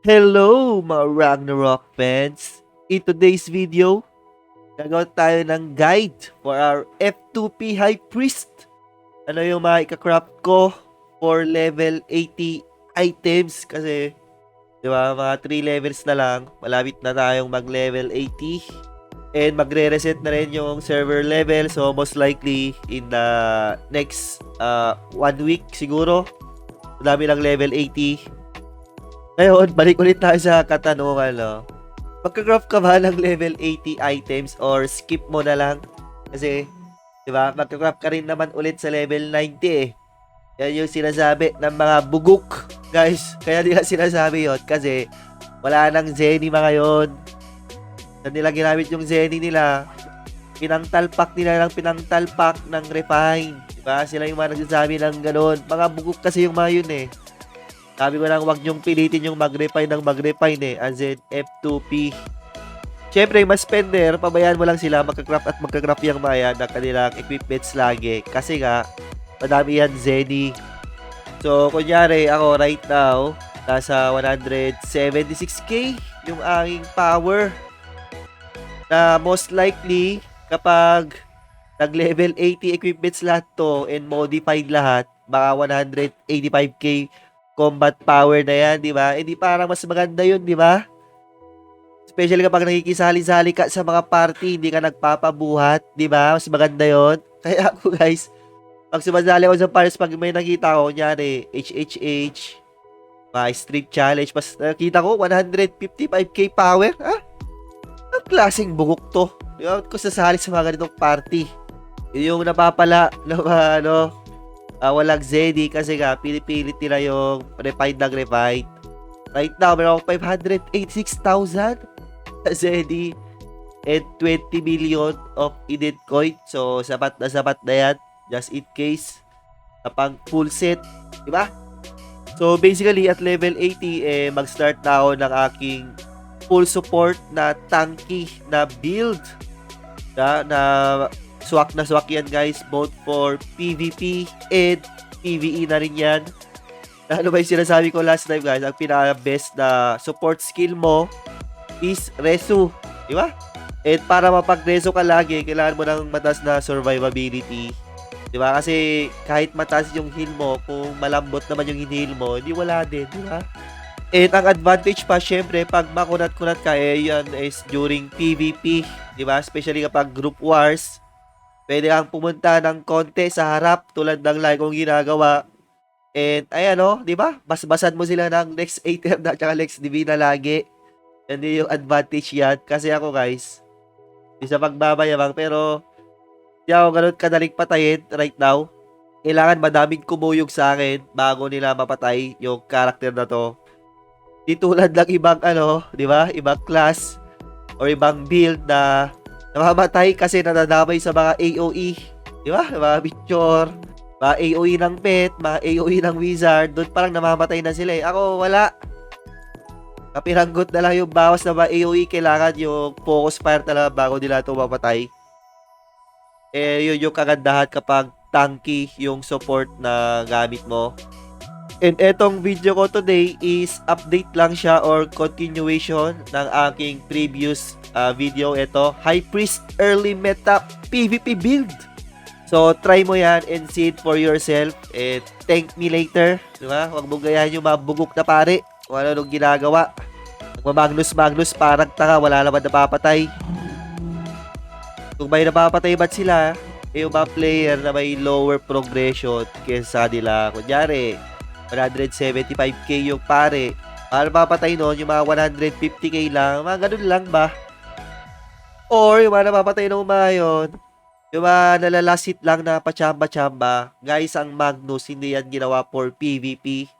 Hello mga Ragnarok fans! In today's video, gagawa tayo ng guide for our F2P High Priest. Ano yung mga ika-craft ko for level 80 items kasi di ba mga 3 levels na lang, malapit na tayong mag level 80 and magre-reset na rin yung server level so most likely in the next uh, one week siguro dami ng level 80 ngayon, balik ulit tayo sa katanungan, no? Magka-craft ka ba ng level 80 items or skip mo na lang? Kasi, di ba, magka-craft ka rin naman ulit sa level 90 eh. Yan yung sinasabi ng mga bugok, guys. Kaya nila sinasabi yon kasi wala nang Zenny mga yon. Saan nila ginamit yung Zenny nila? Pinangtalpak nila ng pinangtalpak ng refine. Diba? Sila yung mga nagsasabi ng ganun. Mga bugok kasi yung mga yun eh. Sabi ko lang, wag niyong pilitin yung mag-refine ng mag-refine eh. As in, F2P. Siyempre, mas spender, pabayaan mo lang sila magka-craft at magka-craft yung mga yan ng kanilang equipments lagi. Kasi nga, madami yan Zenny. So, kunyari, ako right now, nasa 176k yung aking power. Na most likely, kapag nag-level 80 equipments lahat to and modified lahat, baka 185k combat power na yan, di ba? Hindi parang mas maganda yun, di ba? Especially kapag nakikisali-sali ka sa mga party, hindi ka nagpapabuhat, di ba? Mas maganda yon Kaya ako guys, pag sumasali ako sa parties, pag may nakita ko, nyari, HHH, mga street challenge, mas nakita ko, 155k power, ha? Ang klaseng bugok to. Di ba? Kung sasali sa mga ganitong party. Yun yung napapala mga, ano, uh, walang Zeddy kasi nga pinipilit nila yung refined ng refined. Right now, meron akong 586,000 sa Zeddy and 20 million of init coin. So, sapat na sapat na yan. Just in case. Na pang full set. Diba? So, basically, at level 80, eh, mag-start na ako ng aking full support na tanky na build. Na, na swak na swak yan guys both for PvP and PvE na rin yan ano ba yung sinasabi ko last time guys ang pinaka best na support skill mo is Resu di ba? and para mapag-resu ka lagi kailangan mo ng mataas na survivability di ba? kasi kahit mataas yung heal mo kung malambot naman yung heal mo hindi wala din di ba? And ang advantage pa, syempre, pag makunat-kunat ka, eh, yan is during PvP, di ba? Especially kapag group wars, Pwede kang pumunta ng konti sa harap tulad ng like kong ginagawa. And ayan oh, 'di ba? Basbasan mo sila ng next ATM na tsaka next DB na lagi. Yan din yung advantage yan. Kasi ako guys, isa pagbabayabang pero di ako ganun kadaling patayin right now. Kailangan madaming kumuyog sa akin bago nila mapatay yung character na to. Di tulad ng ibang ano, di ba? Ibang class or ibang build na namamatay kasi nadadamay sa mga AOE. Di ba? Mga picture, mga AOE ng pet, mga AOE ng wizard, doon parang namamatay na sila eh. Ako, wala. Kapiranggot na lang yung bawas na mga AOE, kailangan yung focus fire talaga bago nila ito mapatay. Eh, yun yung kagandahan kapag tanky yung support na gamit mo. And etong video ko today is update lang siya or continuation ng aking previous uh, video. Ito, High Priest Early Meta PvP build. So, try mo yan and see it for yourself. And thank me later. Diba? Huwag mong gayahin yung mabugok na pare. Kung ano nung ginagawa. Magnus-magnus parang tanga. Wala naman napapatay. Kung may napapatay ba't sila, eh, yung mga player na may lower progression kesa nila. Kunyari, 175k yung pare. Para mapatay nun, yung mga 150k lang, mga ganun lang ba? Or, yung mga napapatay ng mga yun, yung mga nalalasit lang na pachamba-chamba, guys, ang Magnus, hindi yan ginawa for PvP.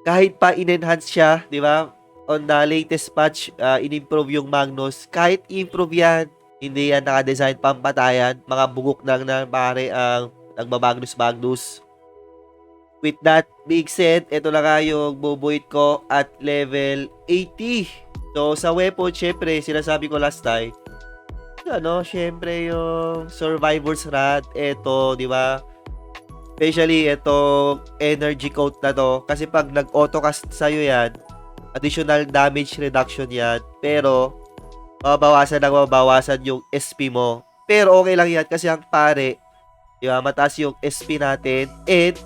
Kahit pa in-enhance siya, di ba? On the latest patch, uh, in-improve yung Magnus. Kahit improve yan, hindi yan naka-design pampatayan. Mga bugok lang na pare ang nagbabagnus-magnus. With that being said, ito na nga yung bubuit ko at level 80. So, sa weapon, syempre, sinasabi ko last time, ano, syempre yung Survivor's Rat, ito, di ba? Especially ito energy coat na to kasi pag nag-auto cast sa iyo yan, additional damage reduction yan. Pero, mababawasan ng mabawasan yung SP mo. Pero okay lang yan kasi ang pare, di ba, mataas yung SP natin. And,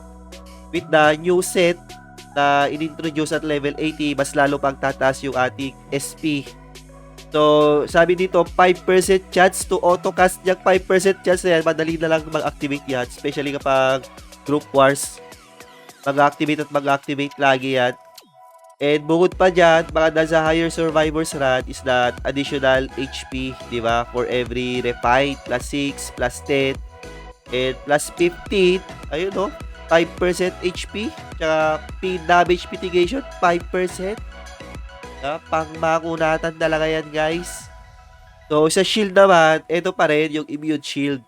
with the new set na inintroduce at level 80, mas lalo pang tataas yung ating SP. So, sabi dito, 5% chance to autocast yung 5% chance na yan. Madali na lang mag-activate yan. Especially kapag group wars. Mag-activate at mag-activate lagi yan. And bukod pa dyan, mga nasa higher survivors run is that additional HP, di ba? For every refight, plus 6, plus 10, and plus 15, ayun no, 5% HP, tsaka damage mitigation, 5%. Ah, pang makunatan talaga yan, guys. So, sa shield naman, ito pa rin yung immune shield.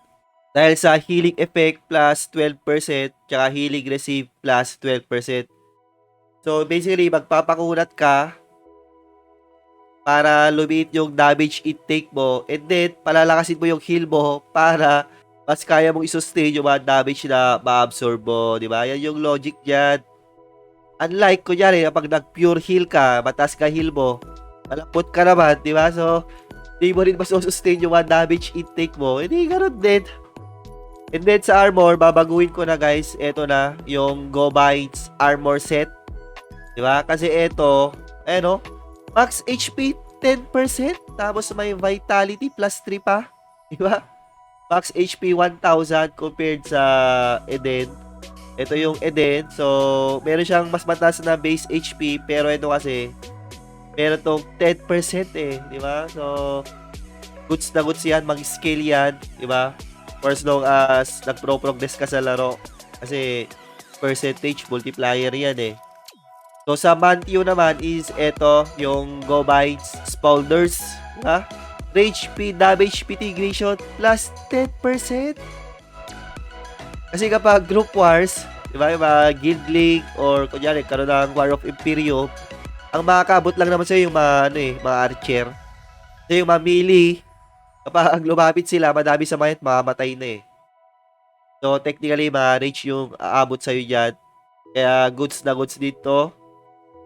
Dahil sa healing effect plus 12%, tsaka healing receive plus 12%. So, basically, magpapakunat ka para lumit yung damage intake mo and then palalakasin mo yung heal mo para mas kaya mong isustain yung mga damage na ma-absorb mo, di ba? Yan yung logic dyan. Unlike, kunyari, kapag nag-pure heal ka, matas ka heal mo, malambot ka naman, di ba? So, hindi mo rin mas sustain yung mga damage intake mo. Hindi, ganun din. And then sa armor, babaguhin ko na guys, eto na, yung Go Bites armor set. Di ba? Kasi eto, eh no, max HP 10%, tapos may vitality plus 3 pa. Di ba? Max HP 1000 compared sa Eden. Ito yung Eden. So, meron siyang mas mataas na base HP, pero ito kasi, meron tong 10% eh. Di ba? So, goods na goods yan, mag-scale yan. Di ba? For as long as nagpro-progress ka sa laro. Kasi, percentage multiplier yan eh. So, sa Mantio naman is ito, yung Go Bites Spalders. Ha? Rage P damage mitigation plus 10%. Kasi kapag group wars, di ba, mga guild league or kunyari, karoon ng War of Imperium, ang makakabot lang naman sa'yo yung mga, ano eh, mga archer. So, yung mga melee, kapag lumapit sila, madami sa mga mamamatay na eh. So, technically, rage yung aabot sa'yo dyan. Kaya, goods na goods dito.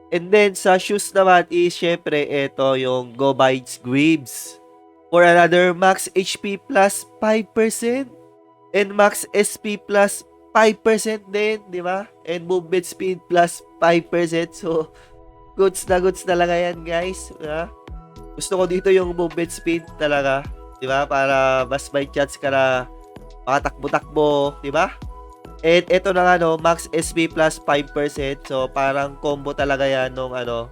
And then, sa shoes naman is, syempre, ito yung Go Bites Greaves. For another max HP plus 5%. And max SP plus 5% din, di ba? And movement speed plus 5%. So, goods na goods talaga yan, guys. Ha? Gusto ko dito yung movement speed talaga. Di ba? Para mas may chance ka na makatakbo-takbo. Di ba? And ito na nga, no, max SP plus 5%. So, parang combo talaga yan nung ano,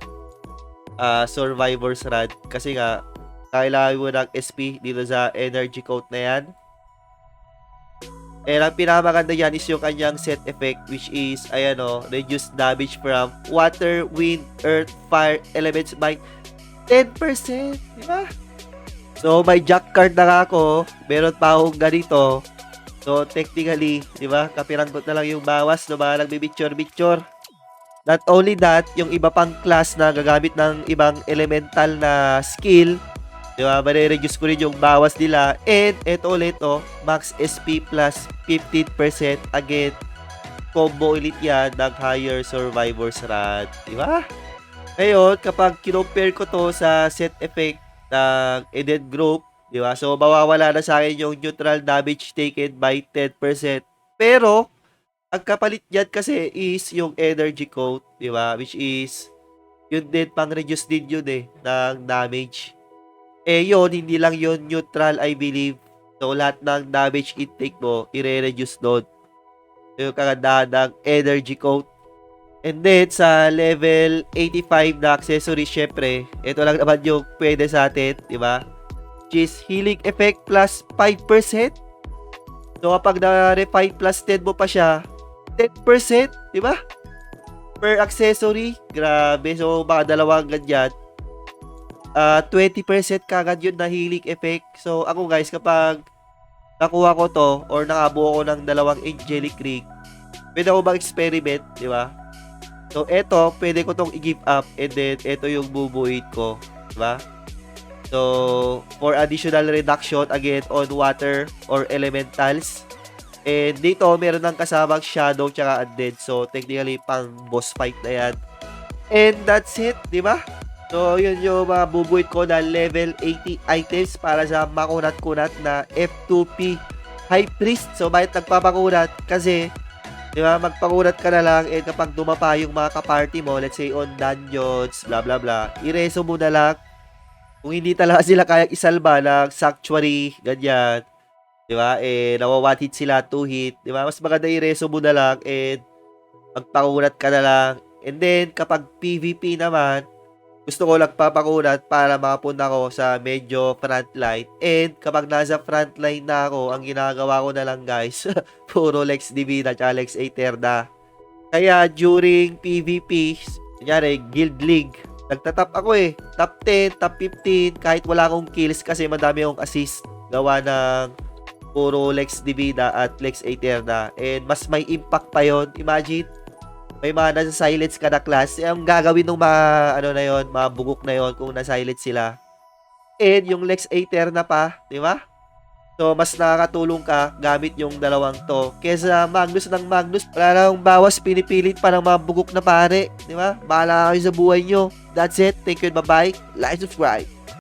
uh, Survivor's Run. Kasi nga, kailangan mo ng SP dito sa energy coat na yan. And ang pinakamaganda yan is yung kanyang set effect which is, ayan o, reduce damage from water, wind, earth, fire elements by 10%. Di ba? So, may jack card na nga ako. Meron pa akong ganito. So, technically, di ba, kapiranggot na lang yung bawas no mga nagbibicture-bicture. Not only that, yung iba pang class na gagamit ng ibang elemental na skill, di ba, reduce ko rin yung bawas nila. And, eto ulit, oh, max SP plus 15% again, combo ulit yan ng higher survivors run. Di ba? Ngayon, kapag kinompare ko to sa set effect ng Eden Group, Di ba? So, mawawala na sa akin yung neutral damage taken by 10%. Pero, ang kapalit yan kasi is yung energy coat, di ba? Which is, yun din, pang-reduce din yun eh, ng damage. Eh, yun, hindi lang yun neutral, I believe. So, lahat ng damage intake mo, i-reduce doon. So, yung kagandahan ng energy coat. And then, sa level 85 na accessory, syempre, ito lang naman yung pwede sa atin, di ba? which is healing effect plus 5%. So kapag na-refine plus 10 mo pa siya, 10%, di ba? Per accessory, grabe. So baka dalawang ganyan. Uh, 20% kagad yun na healing effect. So ako guys, kapag nakuha ko to or nakabuo ko ng dalawang angelic ring, pwede ako mag-experiment, di ba? So eto, pwede ko tong i-give up and then eto yung bubuit ko, di ba? So, for additional reduction again on water or elementals. And dito, meron ng kasamang shadow tsaka undead. So, technically, pang boss fight na yan. And that's it, di ba? So, yun yung mga bubuit ko na level 80 items para sa makunat-kunat na F2P High Priest. So, bakit nagpapakunat? Kasi, di ba, magpakunat ka na lang and kapag dumapa yung mga kaparty mo, let's say on dungeons, bla bla bla, ireso mo na lang. Kung hindi talaga sila kaya isalba ng sanctuary, ganyan, di ba, eh, nawa hit sila, 2 hit, di ba, mas maganda ireso mo na lang and magpakunat ka na lang. And then, kapag PvP naman, gusto ko lang papakunat para makapunta ko sa medyo frontline. And kapag nasa frontline na ako, ang ginagawa ko na lang guys, puro Lex Divina at Lex Eterna. Kaya during PvP, kunyari, Guild League, nagtatap ako eh. Top 10, top 15, kahit wala akong kills kasi madami akong assist. Gawa ng puro Lex Divina at Lex Eterna. And mas may impact pa yon Imagine, may mga nasa silence ka na class, eh, ang gagawin ng mga, ano na yon mga bugok na yon kung na-silence sila. And yung Lex Eterna pa, di ba? So, mas nakakatulong ka gamit yung dalawang to. Kesa Magnus ng Magnus, wala nang bawas pinipilit pa ng mga bugok na pare. Di ba? Bahala kayo sa buhay nyo. That's it. Thank you and bye-bye. Like, subscribe.